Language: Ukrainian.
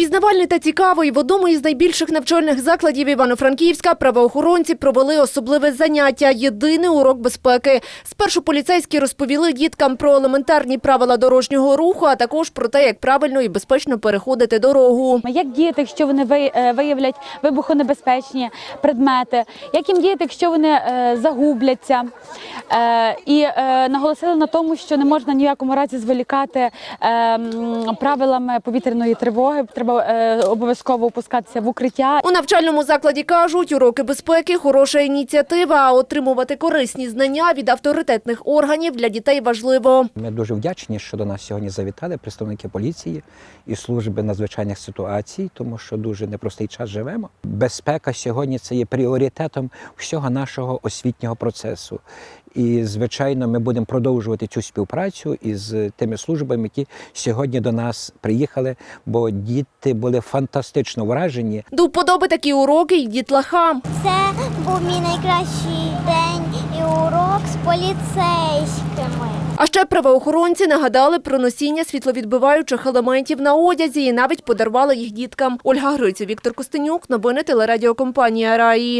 Пізнавальний та цікавий в одному із найбільших навчальних закладів Івано-Франківська правоохоронці провели особливе заняття єдиний урок безпеки. Спершу поліцейські розповіли діткам про елементарні правила дорожнього руху, а також про те, як правильно і безпечно переходити дорогу. Як діяти, якщо вони е, виявлять вибухонебезпечні предмети? Як їм діяти, якщо вони е, загубляться? Е, І е, наголосили на тому, що не можна ні в якому разі зволікати е, правилами повітряної тривоги. Треба е, обов'язково опускатися в укриття. У навчальному закладі кажуть, уроки безпеки хороша ініціатива, а отримувати корисні знання від авторитетних органів для дітей важливо. Ми дуже вдячні, що до нас сьогодні завітали представники поліції і служби надзвичайних ситуацій, тому що дуже непростий час живемо. Безпека сьогодні це є пріоритетом всього нашого освітнього процесу. І, звичайно, ми будемо продовжувати цю співпрацю із тими службами, які сьогодні до нас приїхали, бо діти були фантастично вражені До вподоби такі уроки й дітлахам. Це був мій найкращий день і урок з поліцейськими. А ще правоохоронці нагадали про носіння світловідбиваючих елементів на одязі і навіть подарували їх діткам. Ольга Грицю, Віктор Костенюк, новини телерадіокомпанія Раї.